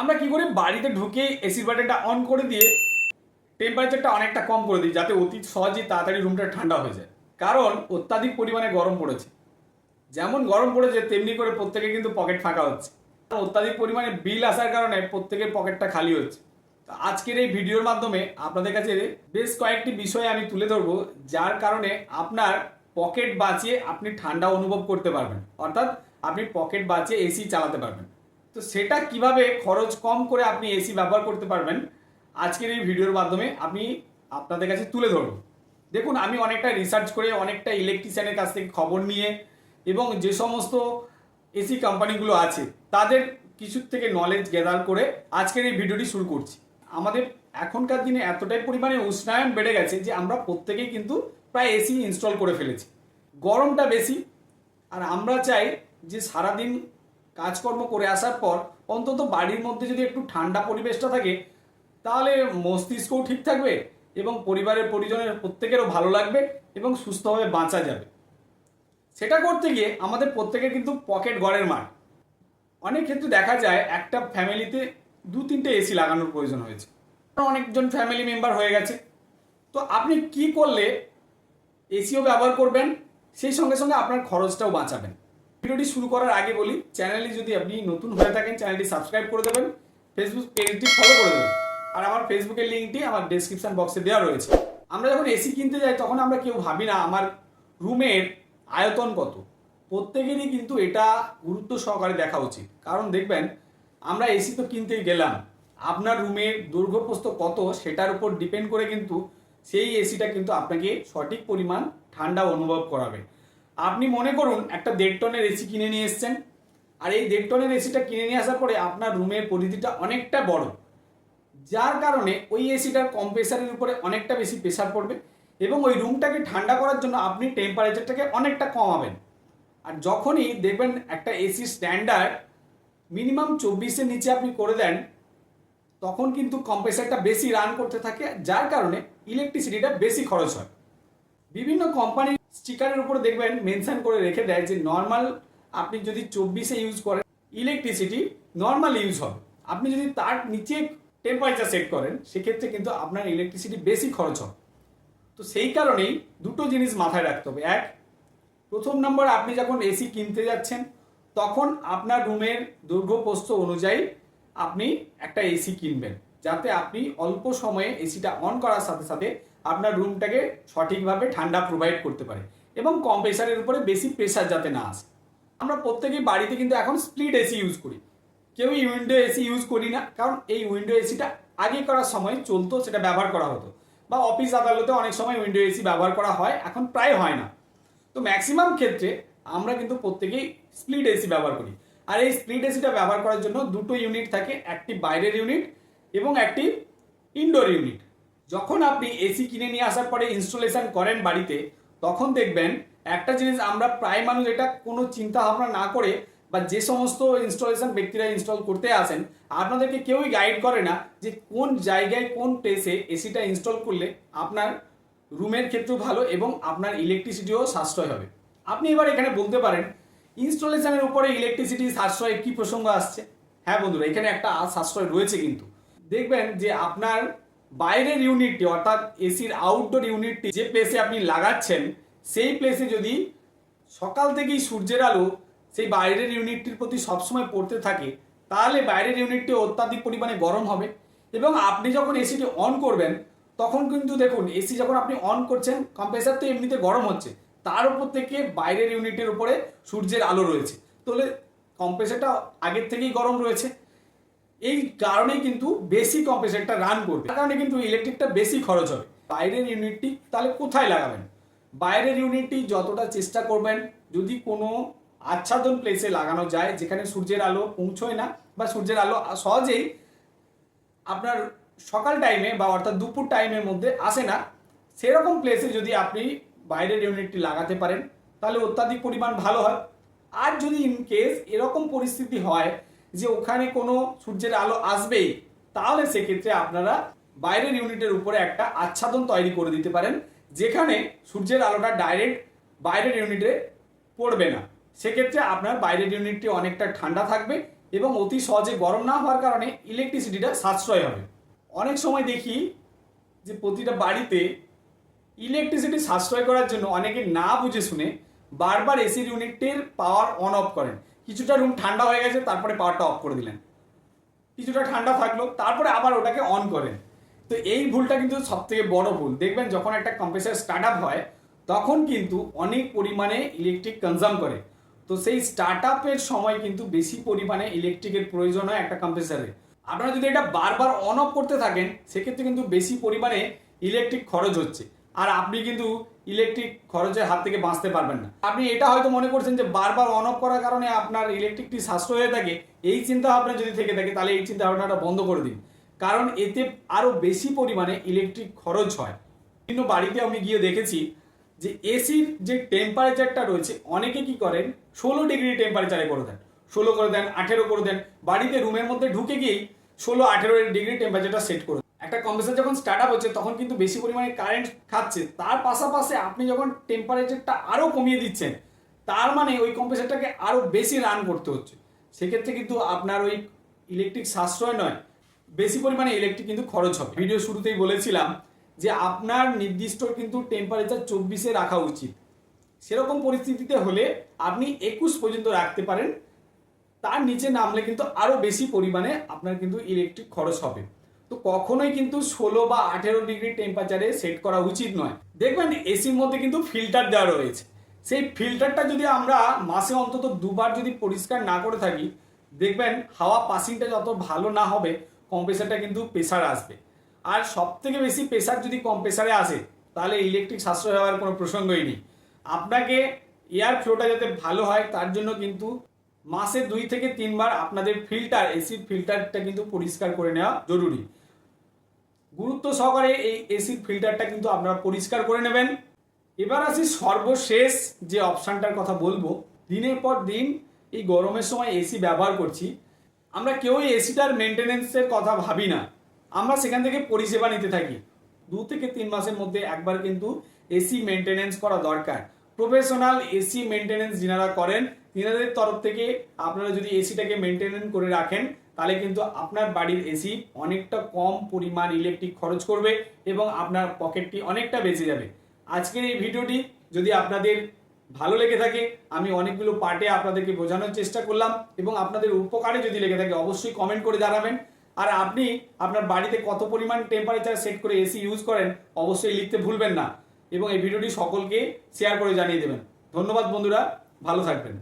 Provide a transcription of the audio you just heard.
আমরা কি করি? বাড়িতে ঢুকে এসির বাটনটা অন করে দিয়ে টেম্পারেচারটা অনেকটা কম করে দিই, যাতে অতি সহজেই তাড়াতাড়ি রুমটা ঠান্ডা হয়ে যায়। কারণ অত্যাধিক পরিমাণে গরম পড়েছে। যেমন গরম পড়েছে, তেমনি করে প্রত্যেকে কিন্তু পকেট ফাঁকা হচ্ছে। অত্যাধিক পরিমাণে বিল আসার কারণে প্রত্যেকের পকেটটা খালি হচ্ছে। তো আজকের এই ভিডিওর মাধ্যমে আপনাদের কাছে বেশ কয়েকটি বিষয় আমি তুলে ধরবো, যার কারণে আপনার পকেট বাঁচিয়ে আপনি ঠান্ডা অনুভব করতে পারবেন। অর্থাৎ আপনি পকেট বাঁচিয়ে এসি চালাতে পারবেন। তো সেটা কীভাবে খরচ কম করে আপনি এসি ব্যবহার করতে পারবেন, আজকের এই ভিডিওর মাধ্যমে আমি আপনাদের কাছে তুলে ধরবো। দেখুন, আমি অনেকটা রিসার্চ করে, অনেকটা ইলেকট্রিশিয়ানের কাছ থেকে খবর নিয়ে এবং যে সমস্ত এসি কোম্পানিগুলো আছে, তাদের কিছুর থেকে নলেজ গ্যাদার করে আজকের এই ভিডিওটি শুরু করছি। আমাদের এখনকার দিনে এতটাই পরিমাণে উষ্ণায়ন বেড়ে গেছে যে আমরা প্রত্যেকেই কিন্তু প্রায় এসি ইনস্টল করে ফেলেছি। গরমটা বেশি, আর আমরা চাই যে সারাদিন কাজকর্ম করে আসার পর অন্তত বাড়ির মধ্যে যদি একটু ঠান্ডা পরিবেশটা থাকে, তাহলে মস্তিষ্কও ঠিক থাকবে এবং পরিবারের পরিজনের প্রত্যেকেরও ভালো লাগবে এবং সুস্থভাবে বাঁচা যাবে। সেটা করতে গিয়ে আমাদের প্রত্যেকের কিন্তু পকেট গড়ের মার। অনেক ক্ষেত্রে দেখা যায় একটা ফ্যামিলিতে দু তিনটে এসি লাগানোর প্রয়োজন হয়েছে। অনেকজন ফ্যামিলি মেম্বার হয়ে গেছে। তো আপনি কি করলে এসিও ব্যবহার করবেন, সেই সঙ্গে সঙ্গে আপনার খরচটাও বাঁচাবেন। ভিডিওটি শুরু করার আগে বলি চ্যানেলটি যদি আপনি নতুন হয়ে থাকেন চ্যানেলটি সাবস্ক্রাইব করে দেবেন ফেসবুক পেজটি ফলো করে দেবেন। আর আমার ফেসবুকের লিঙ্কটি আমার ডেসক্রিপশন বক্সে দেওয়া রয়েছে। আমরা যখন এসি কিনতে যাই, তখন আমরা কেউ ভাবি না আমার রুমের আয়তন কত। প্রত্যেকেরই কিন্তু এটা গুরুত্ব সহকারে দেখা উচিত। কারণ দেখবেন, আমরা এসি তো কিনতে গেলাম। আপনার রুমের দৈর্ঘ্যপ্রস্থ কত সেটার উপর ডিপেন্ড করে কিন্তু সেই এসিটা কিন্তু আপনাকে সঠিক পরিমাণ ঠান্ডা অনুভব করাবে। আপনি মনে করুন, একটা দেড় টনের এসি কিনে নিয়ে এসছেন, আর এই দেড় টনের এসিটা কিনে নিয়ে আসার পরে আপনার রুমের পরিধিটা অনেকটা বড়। যার কারণে ওই এসিটার কম্প্রেসারের উপরে অনেকটা বেশি প্রেশার পড়বে এবং ওই রুমটাকে ঠান্ডা করার জন্য আপনি টেম্পারেচারটাকে অনেকটা কমাবেন। আর যখনই দেখবেন একটা এসি স্ট্যান্ডার্ড মিনিমাম চব্বিশের নিচে আপনি করে দেন, তখন কিন্তু কম্প্রেসারটা বেশি রান করতে থাকে, যার কারণে ইলেকট্রিসিটিটা বেশি খরচ হয়। বিভিন্ন কোম্পানির স্টিকারের উপরে দেখবেন মেনশন করে রেখে দেয় যে নর্মাল আপনি যদি চব্বিশে ইউজ করেন ইলেকট্রিসিটি নর্মাল ইউজ হবে। আপনি যদি তার নিচে টেম্পারেচার সেট করেন, সেক্ষেত্রে কিন্তু আপনার ইলেকট্রিসিটি বেশি খরচ হবে। তো সেই কারণেই দুটো জিনিস মাথায় রাখতে হবে। এক, প্রথম নম্বর আপনি যখন এসি কিনতে যাচ্ছেন, তখন আপনার রুমের দৈর্ঘ্যপ্রস্থ অনুযায়ী আপনি একটা এসি কিনবেন। যাতে আপনি অল্প সময়ে এসিটা অন করার সাথে সাথে আপনার রুমটাকে সঠিকভাবে ঠান্ডা প্রোভাইড করতে পারে এবং কম কম্প্রেসারের উপরে বেশি প্রেশার যাতে না আসে। আমরা প্রত্যেকেই বাড়িতে কিন্তু এখন স্প্লিট এসি ইউজ করি। কেউই উইন্ডো এসি ইউজ করি না, কারণ এই উইন্ডো এসিটা আগে করার সময় চলতো, সেটা ব্যবহার করা হতো। বা অফিস আদালতে অনেক সময় উইন্ডো এসি ব্যবহার করা হয়, এখন প্রায় হয় না। তো ম্যাক্সিমাম ক্ষেত্রে আমরা কিন্তু প্রত্যেকেই স্প্লিট এসি ব্যবহার করি। আর এই স্প্লিট এসিটা ব্যবহার করার জন্য দুটো ইউনিট থাকে, একটি বাইরের ইউনিট এবং একটি ইনডোর ইউনিট যখন আপনি এসি কিনে নিয়ে আসার পরে ইনস্টলেশন করেন বাড়িতে, তখন দেখবেন একটা জিনিস আমরা প্রায় মানুষ এটা কোনো চিন্তা ভাবনা না করে বা যে সমস্ত ইনস্টলেশন ব্যক্তিরা ইনস্টল করতে আসেন, আপনাদেরকে কেউই গাইড করে না যে কোন জায়গায় কোন প্লেসে এসিটা ইনস্টল করলে আপনার রুমের ক্ষেত্রেও ভালো এবং আপনার ইলেকট্রিসিটিও সাশ্রয় হবে। আপনি এবার এখানে বলতে পারেন ইনস্টলেশনের উপরে ইলেকট্রিসিটি সাশ্রয় কি প্রসঙ্গ আসছে? হ্যাঁ বন্ধুরা, এখানে একটা সাশ্রয় রয়েছে কিন্তু। দেখবেন যে আপনার বাইরের ইউনিটটি অর্থাৎ এসির আউটডোর ইউনিটটি যে প্লেসে আপনি লাগাচ্ছেন, সেই প্লেসে যদি সকাল থেকেই সূর্যের আলো সেই বাইরের ইউনিটটির প্রতি সবসময় পড়তে থাকে, তাহলে বাইরের ইউনিটটি অত্যাধিক পরিমাণে গরম হবে। এবং আপনি যখন এসিটি অন করবেন, তখন কিন্তু দেখুন এসি যখন আপনি অন করছেন কম্প্রেসার তো এমনিতে গরম হচ্ছে, তার উপর থেকে বাইরের ইউনিটের উপরে সূর্যের আলো রয়েছে। তাহলে কম্প্রেসারটা আগের থেকেই গরম রয়েছে। এই কারণেই কিন্তু বেশি কম্প্রেসারটা রান করবে। তার কারণে কিন্তু ইলেকট্রিকটা বেশি খরচ হবে। বাইরের ইউনিটটি তাহলে কোথায় লাগাবেন? বাইরের ইউনিটটি যতটা চেষ্টা করবেন, যদি কোনো আচ্ছাদন প্লেসে লাগানো যায়, যেখানে সূর্যের আলো পৌঁছয় না, বা সূর্যের আলো সহজেই আপনার সকাল টাইমে বা অর্থাৎ দুপুর টাইমের মধ্যে আসে না, সেরকম প্লেসে যদি আপনি বাইরের ইউনিটটি লাগাতে পারেন, তাহলে অত্যাধিক পরিমাণ ভালো হয়। আর যদি ইন কেস এরকম পরিস্থিতি হয় যে ওখানে কোনো সূর্যের আলো আসবেই, তাহলে সেক্ষেত্রে আপনারা বাইরের ইউনিটের উপরে একটা আচ্ছাদন তৈরি করে দিতে পারেন, যেখানে সূর্যের আলোটা ডাইরেক্ট বাইরের ইউনিটে পড়বে না। সেক্ষেত্রে আপনার বাইরের ইউনিটটি অনেকটা ঠান্ডা থাকবে এবং অতি সহজে গরম না হওয়ার কারণে ইলেকট্রিসিটিটা সাশ্রয় হবে। অনেক সময় দেখি যে প্রতিটা বাড়িতে ইলেকট্রিসিটি সাশ্রয় করার জন্য অনেকে না বুঝে শুনে বারবার এসির ইউনিটের পাওয়ার অন অফ করেন। কিছুটা রুম ঠান্ডা হয়ে গেছে, তারপরে পাওয়ারটা অফ করে দিলেন। কিছুটা ঠান্ডা থাকল, তারপরে আবার ওটাকে অন করেন। তো এই ভুলটা কিন্তু সব থেকে বড় ভুল। দেখবেন যখন একটা কম্প্রেসার স্টার্ট আপ হয়, তখন কিন্তু অনেক পরিমাণে ইলেকট্রিক কনজাম করে। তো সেই স্টার্ট আপের সময় কিন্তু বেশি পরিমাণে ইলেকট্রিকের প্রয়োজন হয় একটা কম্প্রেসারে আপনারা যদি এটা বারবার অন অফ করতে থাকেন, সেক্ষেত্রে কিন্তু বেশি পরিমাণে ইলেকট্রিক খরচ হচ্ছে। আর আপনি কিন্তু ইলেকট্রিক খরচের হাত থেকে বাঁচতে পারবেন না। আপনি এটা হয়তো মনে করছেন যে বারবার অন অফ করার কারণে আপনার ইলেকট্রিকটি সাশ্রয় হয়ে থাকে। এই চিন্তা ভাবনা যদি থেকে থাকে, তাহলে এই চিন্তা ভাবনাটা বন্ধ করে দিন। কারণ এতে আরও বেশি পরিমাণে ইলেকট্রিক খরচ হয়। বিভিন্ন বাড়িতে আমি গিয়ে দেখেছি যে এসির যে টেম্পারেচারটা রয়েছে, অনেকে কি করেন, ষোলো ডিগ্রি টেম্পারেচারে করে দেন। ষোলো করে দেন, আঠেরো করে দেন। বাড়িতে রুমের মধ্যে ঢুকে গিয়েই ষোলো আঠেরো ডিগ্রি টেম্পারেচারটা সেট করে। একটা কম্প্রেসার যখন স্টার্ট আপ হচ্ছে, তখন কিন্তু বেশি পরিমাণে কারেন্ট খাচ্ছে। তার পাশাপাশি আপনি যখন টেম্পারেচারটা আরও কমিয়ে দিচ্ছেন, তার মানে ওই কম্প্রেসারটাকে আরও বেশি রান করতে হচ্ছে। সেক্ষেত্রে কিন্তু আপনার ওই ইলেকট্রিক সাশ্রয় নয়, বেশি পরিমাণে ইলেকট্রিক কিন্তু খরচ হবে। ভিডিও শুরুতেই বলেছিলাম যে আপনার নির্দিষ্ট কিন্তু টেম্পারেচার চব্বিশে রাখা উচিত। সেরকম পরিস্থিতিতে হলে আপনি একুশ পর্যন্ত রাখতে পারেন। তার নিচে নামলে কিন্তু আরও বেশি পরিমাণে আপনার কিন্তু ইলেকট্রিক খরচ হবে। তো কখনোই কিন্তু ষোলো বা আঠেরো ডিগ্রি টেম্পারেচারে সেট করা উচিত নয়। দেখবেন এসির মধ্যে কিন্তু ফিল্টার দেওয়া রয়েছে। সেই ফিল্টারটা যদি আমরা মাসে অন্তত দুবার যদি পরিষ্কার না করে থাকি, দেখবেন হাওয়া পাসিংটা যত ভালো না হবে কম্প্রেসারটা কিন্তু প্রেসার আসবে। আর সব থেকে বেশি প্রেশার যদি কম্প্রেসারে আসে, তাহলে ইলেকট্রিক সাশ্রয় হওয়ার কোনো প্রসঙ্গই নেই। আপনাকে এয়ার ফ্লোটা যাতে ভালো হয়, তার জন্য কিন্তু মাসে দুই থেকে তিনবার আপনাদের ফিল্টার এসির ফিল্টারটা কিন্তু পরিষ্কার করে নেওয়া জরুরি। গুরুত্ব সহকারে এই এসির ফিল্টারটা কিন্তু আপনারা পরিষ্কার করে নেবেন। এবার আসি সর্বশেষ যে অপশানটার কথা বলব। দিনের পর দিন এই গরমের সময় এসি ব্যবহার করছি। আমরা কেউই এসিটার মেনটেনেন্সের কথা ভাবি না। আমরা সেখান থেকে পরিষেবা নিতে থাকি। দু থেকে তিন মাসের মধ্যে একবার কিন্তু এসি মেনটেনেন্স করা দরকার। প্রফেশনাল এসি মেনটেনেন্স যিনারা করেন, তিনাদের তরফ থেকে আপনারা যদি এসিটাকে মেনটেনেন্স করে রাখেন তাহলে কিন্তু আপনার বাড়ির এসি অনেকটা কম পরিমাণ ইলেকট্রিক খরচ করবে এবং আপনার পকেটটি অনেকটা বেঁচে যাবে। আজকের এই ভিডিওটি যদি আপনাদের ভালো লেগে থাকে, আমি অনেকগুলো পার্টে আপনাদেরকে বোঝানোর চেষ্টা করলাম এবং আপনাদের উপকারে যদি লেগে থাকে, অবশ্যই কমেন্ট করে জানাবেন। আর আপনি আপনার বাড়িতে কত পরিমাণ টেম্পারেচার সেট করে এসি ইউজ করেন, অবশ্যই লিখতে ভুলবেন না এবং এই ভিডিওটি সকলকে শেয়ার করে জানিয়ে দেবেন। ধন্যবাদ বন্ধুরা, ভালো থাকবেন।